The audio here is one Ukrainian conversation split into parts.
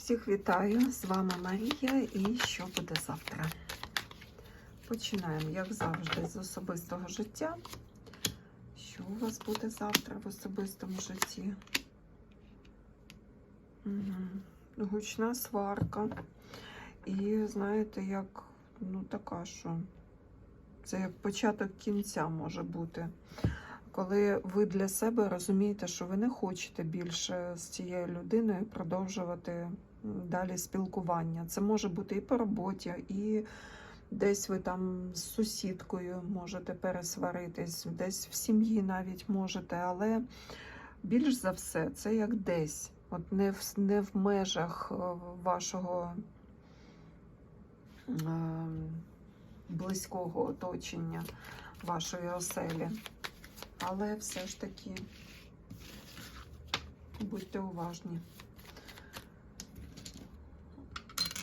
Всіх вітаю! З вами Марія і що буде завтра? Починаємо, як завжди, з особистого життя. Що у вас буде завтра в особистому житті? Угу. Гучна сварка. І знаєте, як, ну така, що це як початок кінця може бути. Коли ви для себе розумієте, що ви не хочете більше з цією людиною продовжувати далі спілкування. Це може бути і по роботі, і десь ви там з сусідкою можете пересваритись, десь в сім'ї навіть можете, але більш за все це як десь, от не в, не в межах е, вашого е, близького оточення, вашої оселі. Але все ж таки будьте уважні.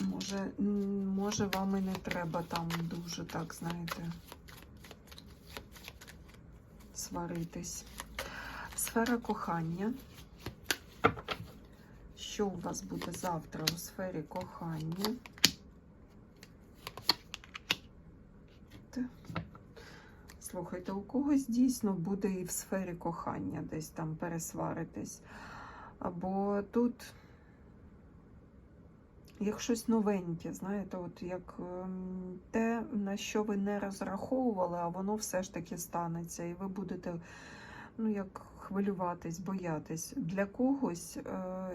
Може, може вам і не треба там дуже так, знаєте, сваритись. Сфера кохання. Що у вас буде завтра у сфері кохання? Слухайте, у когось дійсно буде і в сфері кохання десь там пересваритись. Або тут як щось новеньке, знаєте, от як ем, те, на що ви не розраховували, а воно все ж таки станеться, і ви будете ну, як хвилюватись, боятись. Для когось е,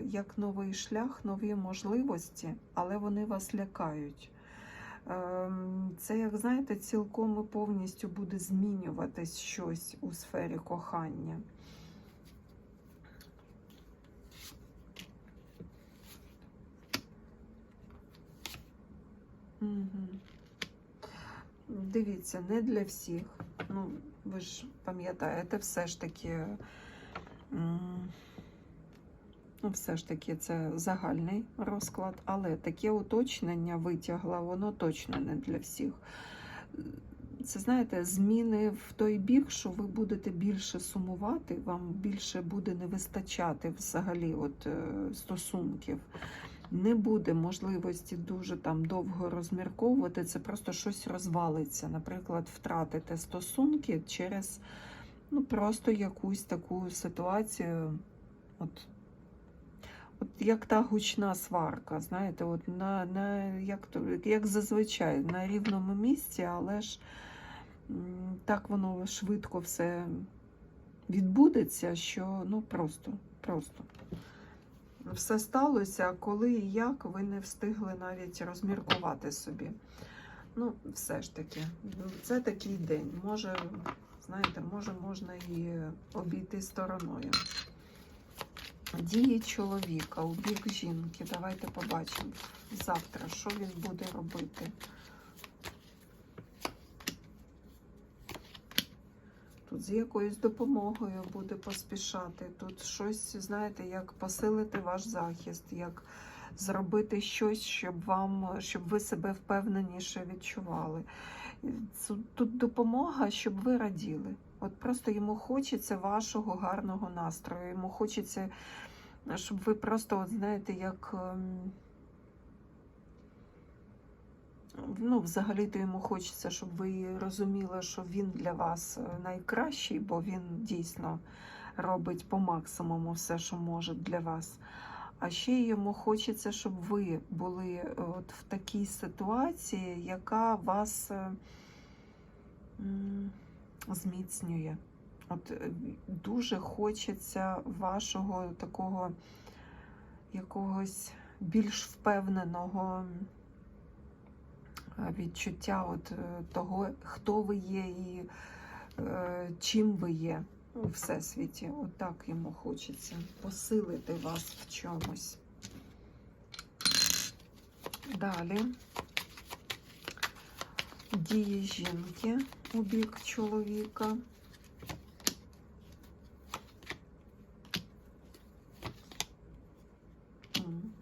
як новий шлях, нові можливості, але вони вас лякають. Ем, Це, як знаєте, цілком і повністю буде змінюватись щось у сфері кохання. Угу. Дивіться, не для всіх. Ну, ви ж пам'ятаєте, все ж таки, ну, все ж таки, це загальний розклад, але таке уточнення витягла, воно точно не для всіх. Це знаєте, зміни в той бік, що ви будете більше сумувати, вам більше буде не вистачати взагалі от, е, стосунків. Не буде можливості дуже там довго розмірковувати, це просто щось розвалиться. Наприклад, втратите стосунки через ну, просто якусь таку ситуацію. От, от як та гучна сварка, знаєте, от на, на, як, як зазвичай, на рівному місці, але ж так воно швидко все відбудеться, що ну просто, просто все сталося, коли і як ви не встигли навіть розміркувати собі. Ну, все ж таки, це такий день. Може, знаєте, може, можна і обійти стороною. Дії чоловіка у бік жінки. Давайте побачимо завтра, що він буде робити. З якоюсь допомогою буде поспішати. Тут щось, знаєте, як посилити ваш захист, як зробити щось, щоб вам, щоб ви себе впевненіше відчували. Тут- допомога, щоб ви раділи. От просто йому хочеться вашого гарного настрою. Йому хочеться, щоб ви просто, от знаєте, як. Ну, взагалі-то йому хочеться, щоб ви розуміли, що він для вас е, найкращий, бо він дійсно робить по максимуму все, що може для вас. А ще йому хочеться, щоб ви були е, от в такій ситуації, яка вас е, зміцнює. От дуже хочеться вашого такого якогось більш впевненого відчуття от е, того, хто ви є і е, чим ви є у всесвіті. Отак йому хочеться посилити вас в чомусь. Далі дії жінки у бік чоловіка. М.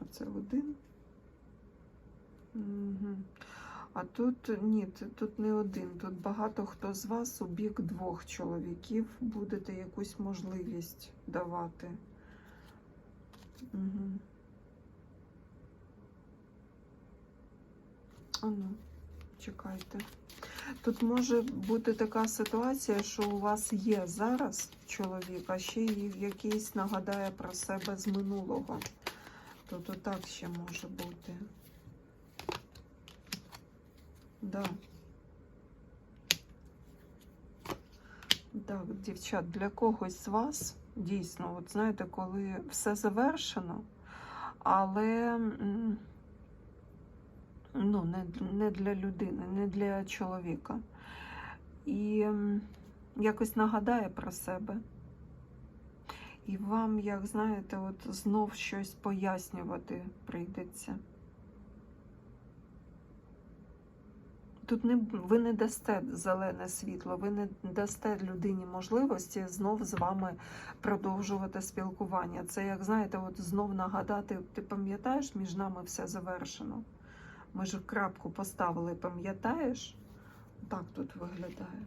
Оце один. Угу. А тут ні, тут не один. Тут багато хто з вас у бік двох чоловіків будете якусь можливість давати. Угу. Ану, чекайте. Тут може бути така ситуація, що у вас є зараз чоловік, а ще й якийсь нагадає про себе з минулого. Тут отак ще може бути. Да. Так, дівчат, для когось з вас дійсно, от знаєте, коли все завершено, але ну, не, не для людини, не для чоловіка. І якось нагадає про себе. І вам, як знаєте, от знов щось пояснювати прийдеться. Тут не, ви не дасте зелене світло, ви не дасте людині можливості знов з вами продовжувати спілкування. Це, як знаєте, от знов нагадати, ти пам'ятаєш, між нами все завершено. Ми ж крапку поставили, пам'ятаєш? Так тут виглядає.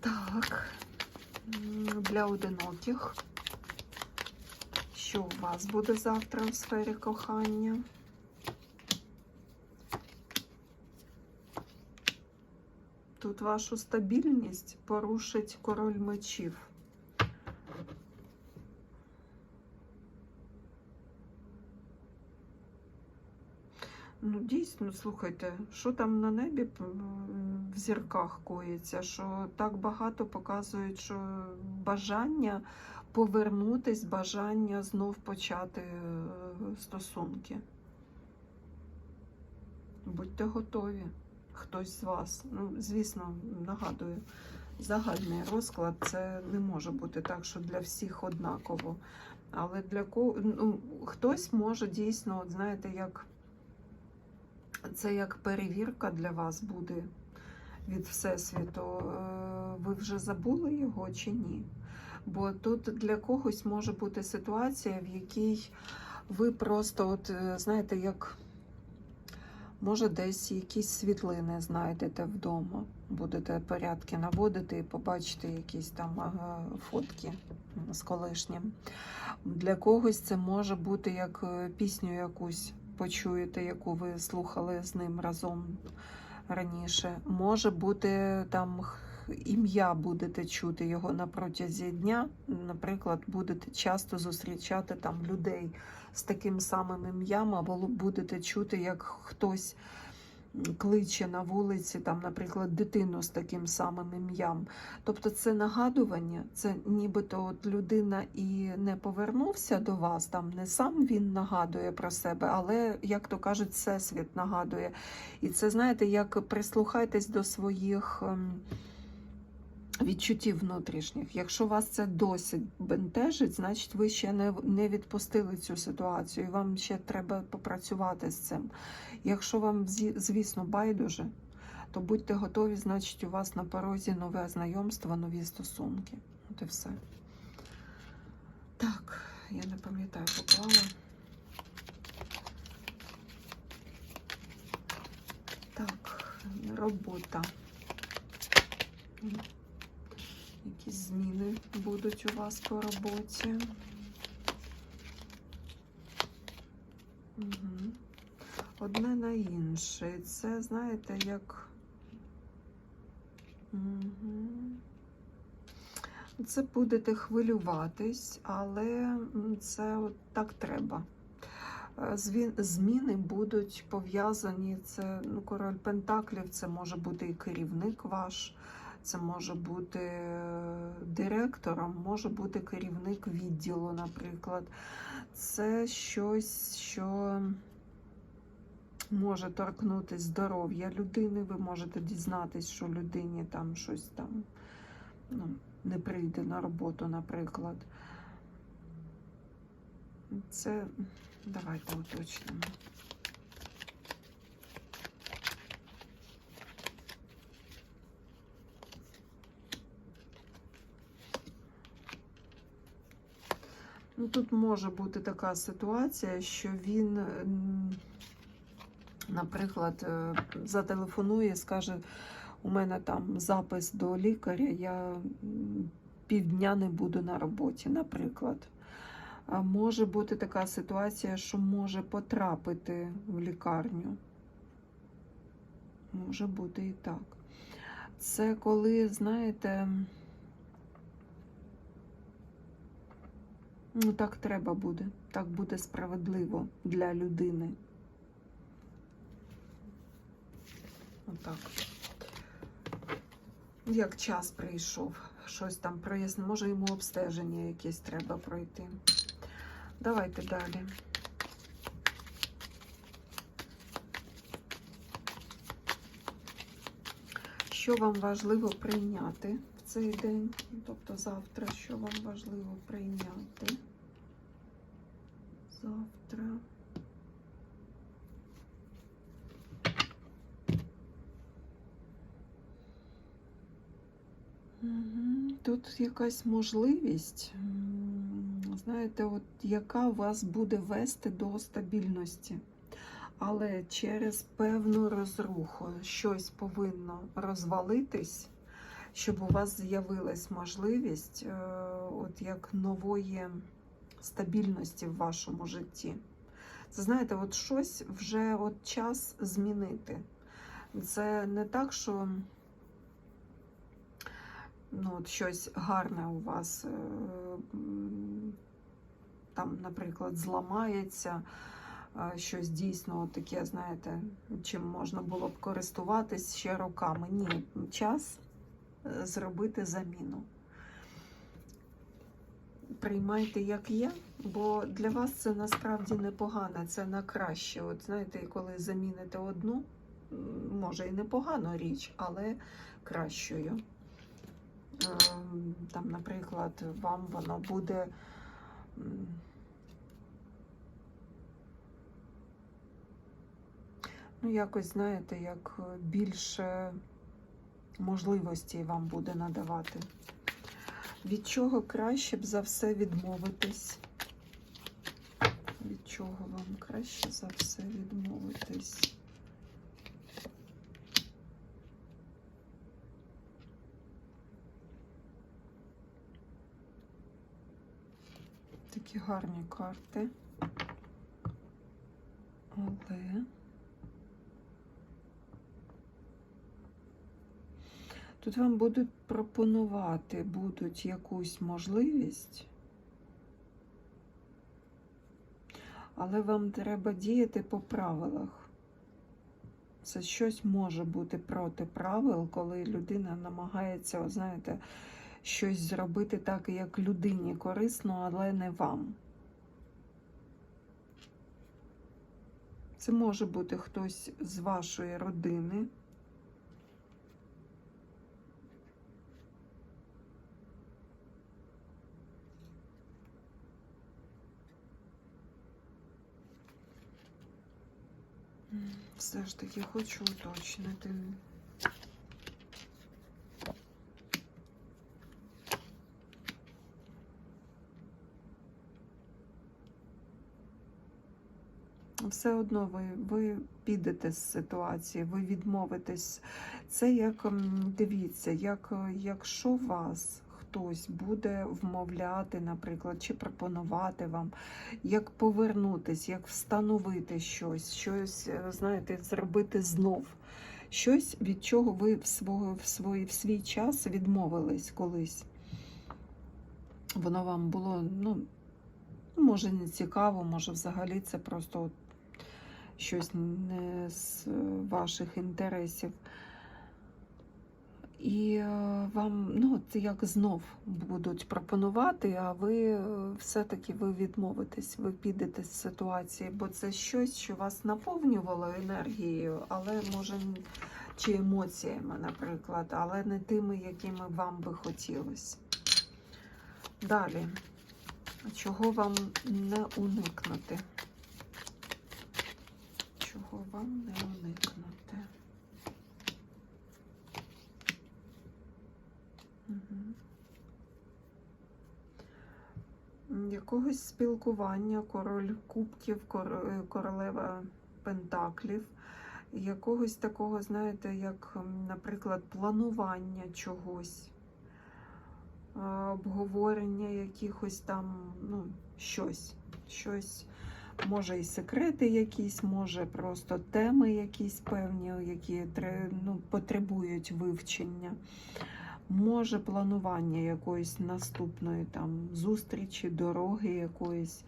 Так, м, для одиноких. Що у вас буде завтра у сфері кохання? Тут вашу стабільність порушить король мечів. Ну, дійсно, слухайте, що там на небі в зірках коїться, що так багато показують, що бажання повернутись, бажання знов почати е, стосунки. Будьте готові, хтось з вас. Ну, звісно, нагадую, загальний розклад це не може бути так, що для всіх однаково. Але для кого ну, хтось може дійсно, от знаєте, як це як перевірка для вас буде від Всесвіту. Е, Ви вже забули його чи ні? Бо тут для когось може бути ситуація, в якій ви просто, от е, знаєте, як може десь якісь світлини знайдете вдома, будете порядки наводити і побачите якісь там фотки з колишнім. Для когось це може бути як е, пісню якусь почуєте, яку ви слухали з ним разом раніше. Може бути там ім'я будете чути його на протязі дня. Наприклад, будете часто зустрічати там людей з таким самим ім'ям, або будете чути, як хтось кличе на вулиці, там, наприклад, дитину з таким самим ім'ям. Тобто це нагадування, це нібито от людина і не повернувся до вас, там не сам він нагадує про себе, але, як то кажуть, всесвіт нагадує. І це, знаєте, як прислухайтесь до своїх. Відчуттів внутрішніх. Якщо вас це досить бентежить, значить ви ще не, не відпустили цю ситуацію, і вам ще треба попрацювати з цим. Якщо вам, звісно, байдуже, то будьте готові, значить, у вас на порозі нове знайомство, нові стосунки. От і все. Так, я не пам'ятаю, поклала. Так, робота. Якісь зміни будуть у вас по роботі. Угу. Одне на інше. Це, знаєте, як. Угу. Це будете хвилюватись, але це от так треба. Е, Зміни будуть пов'язані. Це ну, король Пентаклів, це може бути і керівник ваш, це може бути е, директором, може бути керівник відділу, наприклад. Це щось, що може торкнути здоров'я людини. Ви можете дізнатись, що людині там щось там ну, не прийде на роботу, наприклад. Це давайте уточнимо. Ну, тут може бути така ситуація, що він, наприклад, е, зателефонує, скаже, у мене там запис до лікаря, я півдня не буду на роботі, наприклад. А може бути така ситуація, що може потрапити в лікарню. Може бути і так. Це коли, знаєте, ну так треба буде. Так буде справедливо для людини. Отак. Як час прийшов, щось там проясни, може йому обстеження якесь треба пройти. Давайте далі. Що вам важливо прийняти цей день? Тобто завтра, що вам важливо прийняти? Завтра. Тут якась можливість, знаєте, от яка вас буде вести до стабільності. Але через певну розруху щось повинно розвалитись, щоб у вас з'явилась можливість е, от як нової стабільності в вашому житті. Це знаєте, от щось вже от час змінити. Це не так, що ну, от щось гарне у вас е, там, наприклад, зламається, е, щось дійсно таке, знаєте, чим можна було б користуватись ще роками. Ні, час зробити заміну. Приймайте, як є, бо для вас це насправді непогано, це на краще. От знаєте, коли заміните одну, може і непогану річ, але кращою. Ем, Там, наприклад, вам воно буде. Ну, якось, знаєте, як е, більше можливостей вам буде надавати. Від чого краще б за все відмовитись? Від чого вам краще за все відмовитись? Такі гарні карти. Але тут вам будуть пропонувати будуть якусь можливість, але вам треба діяти по правилах. Це щось може бути проти правил, коли людина намагається, знаєте, щось зробити так, як людині корисно, але не вам. Це може бути хтось з вашої родини. Все ж таки хочу уточнити. Все одно ви, ви підете з ситуації, ви відмовитесь. Це як дивіться, як якщо вас хтось буде вмовляти, наприклад, чи пропонувати вам, як повернутись, як встановити щось, щось, е, знаєте, зробити знов. Щось, від чого ви в, свого, в, свій, в свій час відмовились колись. Воно вам було, ну, може, не цікаво, може, взагалі це просто щось не з ваших інтересів. І е, вам, ну, це як знов будуть пропонувати, а ви е, все-таки ви відмовитесь, ви підете з ситуації, бо це щось, що вас наповнювало енергією, але може чи емоціями, наприклад, але не тими, якими вам би хотілося. Далі, чого вам не уникнути? Чого вам не уникнути? Угу. м, якогось спілкування, король кубків, е, королева пентаклів, якогось такого, знаєте, як, наприклад, планування чогось, обговорення якихось там, ну, щось, щось. Може і секрети якісь, може просто теми якісь певні, які ну, потребують вивчення. Може планування якоїсь наступної там зустрічі, дороги якоїсь.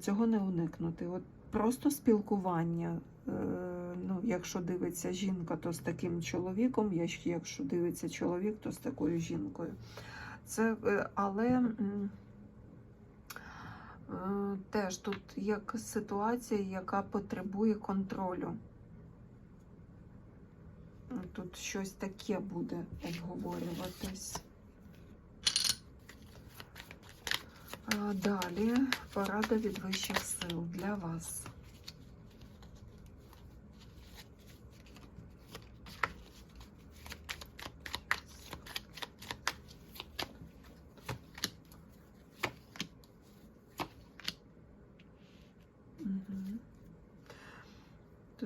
Цього не уникнути. От просто спілкування. е, Ну, якщо дивиться жінка, то з таким чоловіком, якщо дивиться чоловік, то з такою жінкою. Це, е, але е, теж тут як ситуація, яка потребує контролю. Тут щось таке буде обговорюватись. Далі порада від вищих сил для вас.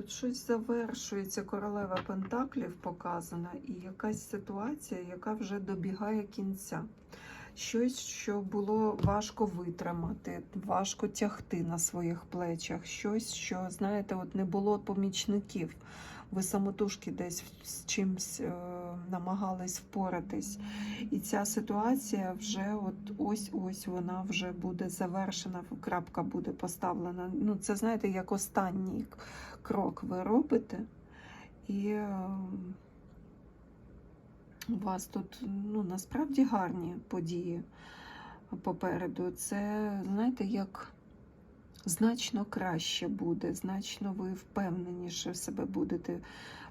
Тут щось завершується, королева Пентаклів показана, і якась ситуація, яка вже добігає кінця. Щось, що було важко витримати, важко тягти на своїх плечах. Щось, що, знаєте, от не було помічників. Ви самотужки десь з чимсь е, намагались впоратись. І ця ситуація вже от ось-ось вона вже буде завершена, крапка буде поставлена. Ну, це знаєте, як останній крок ви робите, і е, у вас тут ну, насправді гарні події попереду. Це, знаєте, як значно краще буде, значно ви впевненіше себе будете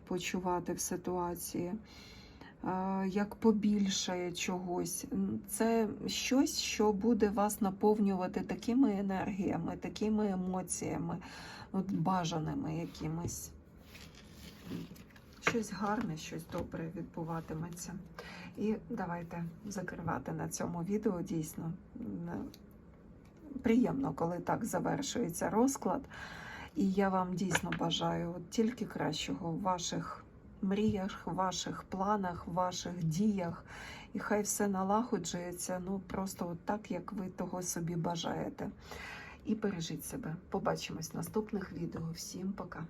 почувати в ситуації. Як побільшає чогось, це щось, що буде вас наповнювати такими енергіями, такими емоціями, от бажаними якимись. Щось гарне, щось добре відбуватиметься. І давайте закривати на цьому відео дійсно. Приємно, коли так завершується розклад. І я вам дійсно бажаю тільки кращого в ваших мріях, ваших планах, ваших діях. І хай все налагоджується, ну просто от так, як ви того собі бажаєте. І бережіть себе. Побачимось в наступних відео. Всім пока!